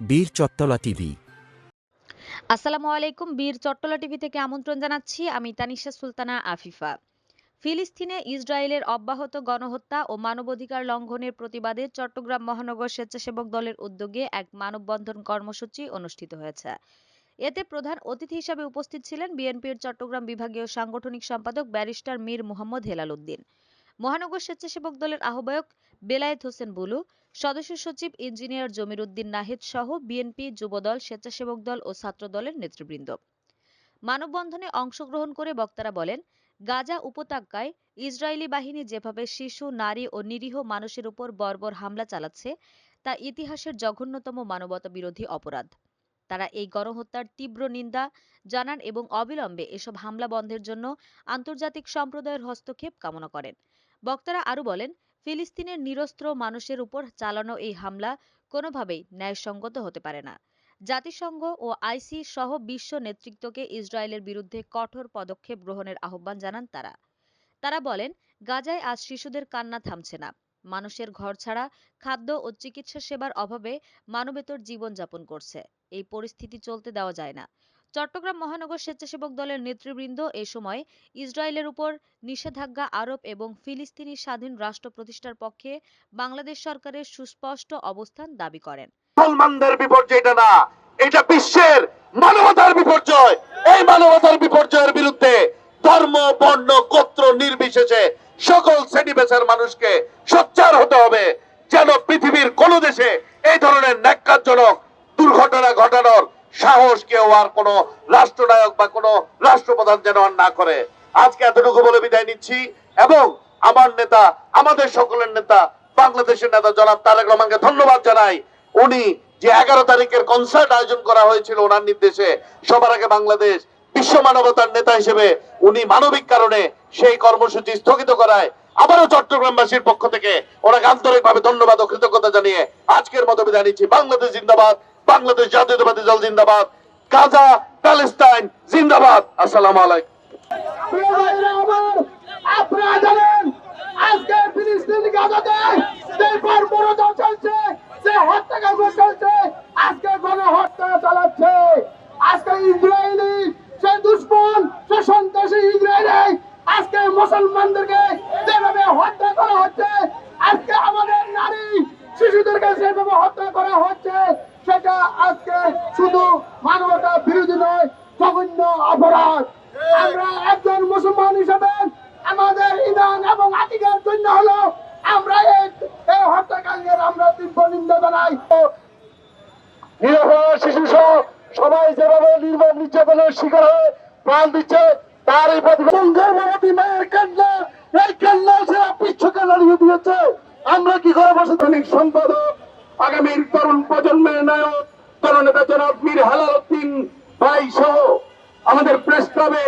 বীর চত্তলা টিভি। আসসালামু আলাইকুম, বীর চট্টলা টিভি থেকে আমন্ত্রণ জানাচ্ছি। আমি তানিশা সুলতানা আফিফা। ফিলিস্তিনে ইসরায়েলের অব্যাহত গণহত্যা ও মানবাধিকার লঙ্ঘনের প্রতিবাদে চট্টগ্রাম মহানগর স্বেচ্ছাসেবক দলের উদ্যোগে এক মানববন্ধন কর্মসূচি অনুষ্ঠিত হয়েছে। এতে প্রধান অতিথি হিসেবে উপস্থিত ছিলেন বিএনপির চট্টগ্রাম বিভাগীয় সাংগঠনিক সম্পাদক ব্যারিস্টার মীর মোহাম্মদ হেলাল উদ্দিন। মহানগর স্বেচ্ছাসেবক দলের আহ্বায়ক বেলায়েত হোসেন বুলু, সদস্য সচিব ইঞ্জিনিয়ার জমির উদ্দিন নাহিদ সহ বিএনপি যুবদল, স্বেচ্ছাসেবক দল ও ছাত্র দলের নেতৃবৃন্দ। মানববন্ধনে অংশগ্রহণ করে বক্তারা বলেন, গাজা উপত্যকায় ইসরায়েলি বাহিনী যেভাবে শিশু, নারী ও নিরীহ মানুষের উপর বর্বর হামলা চালাচ্ছে, তা ইতিহাসের জঘন্যতম মানবতা বিরোধী অপরাধ। তারা এই গণহত্যার তীব্র নিন্দা জানান এবং অবিলম্বে এসব হামলা বন্ধের জন্য আন্তর্জাতিক সম্প্রদায়ের হস্তক্ষেপ কামনা করেন। বক্তারা আরও বলেন, ফিলিস্তিনের নিরস্ত্র মানুষের উপর চালানো এই হামলা কোনোভাবেই ন্যায়সঙ্গত হতে পারে না। জাতিসংঘ ও আইসি সহ বিশ্ব নেতৃত্বকে ইসরায়েলের বিরুদ্ধে কঠোর পদক্ষেপ গ্রহণের আহ্বান জানান তারা। তারা বলেন, গাজায় আজ শিশুদের কান্না থামছে না। মানুষের ঘর ছাড়া খাদ্য ও চিকিৎসা সেবার অভাবে মানবেতর জীবনযাপন করছে। এই পরিস্থিতি চলতে দেওয়া যায় না। চট্টগ্রাম মহানগর স্বেচ্ছাসেবক দলের নেতৃবৃন্দ এ সময় ইসরায়েলের উপর নিষেধাজ্ঞা আরোপ এবং ফিলিস্তিনি স্বাধীন রাষ্ট্র প্রতিষ্ঠার পক্ষে বাংলাদেশ সরকারের সুস্পষ্ট অবস্থান দাবি করেন। মুসলমানদের বিপর্যয় না, এটা বিশ্বের মানবতার বিপর্যয়। এই মানবতার বিপর্যয়ের বিরুদ্ধে ধর্ম, বর্ণ, গোত্র নির্বিশেষে সকল শ্রেণি মানুষকে ধরনের ন্যাক্কারজনক দুর্ঘটনা ঘটানোর সাহস কেউ আর কোন রাষ্ট্রনায়ক বা কোন রাষ্ট্রপ্রধান যেন আর না করে। আজকে এতটুকু বলে বিদায় নিচ্ছি এবং আমার নেতা, আমাদের সকলের নেতা, বাংলাদেশের নেতা জনাব তারেক রহমানকে ধন্যবাদ জানাই। উনি যে এগারো তারিখের কনসার্ট আয়োজন করা হয়েছিল ওনার নির্দেশে, সবার আগে বাংলাদেশ বিশ্ব মানবতার নেতা হিসেবে উনি মানবিক কারণে সেই কর্মসূচি স্থগিত করায় আবারও চট্টগ্রামবাসীর পক্ষ থেকে ওনাকে আন্তরিকভাবে ধন্যবাদ ও কৃতজ্ঞতা জানিয়ে আজকের মতো বিদায় নিচ্ছি। বাংলাদেশ জিন্দাবাদ, বাংলাদেশ জাতীয়তাবাদী দল জিন্দাবাদ, গাজা, প্যালেস্তাইন জিন্দাবাদ। আসসালামু আলাইকুম। আজকে মুসলমানদেরকে যেভাবে হত্যা করা হচ্ছে আজকে আমাদের নারী শিশুদেরকে যেভাবে হত্যা করা হচ্ছে সেটা আজকে শুধু মানবতা বিরোধী নয় জঘন্য অপরাধ। আমরা একজন মুসলমান হিসেবে আমাদের ইমান এবং আকিদের জন্য হলো আমরা এই হত্যাকাণ্ডের আমরা তীব্র নিন্দা জানাই। নিরহ শিশু সহ সবাই যেভাবে নির্মম নির্যাতনের শিকার হয়ে প্রাণ দিচ্ছে তার এই গর্ভবতী মায়ের কান্না এই কান্না সে পিচ্ছকে দাঁড়িয়ে দিয়েছে? আমরা কি করে বসে দৈনিক সম্পাদক আগামীর তরুণ প্রজন্মের নায়ক তরুণ জনাব মীর হালাল উদ্দিন ভাই সহ আমাদের প্রেস ক্লাবের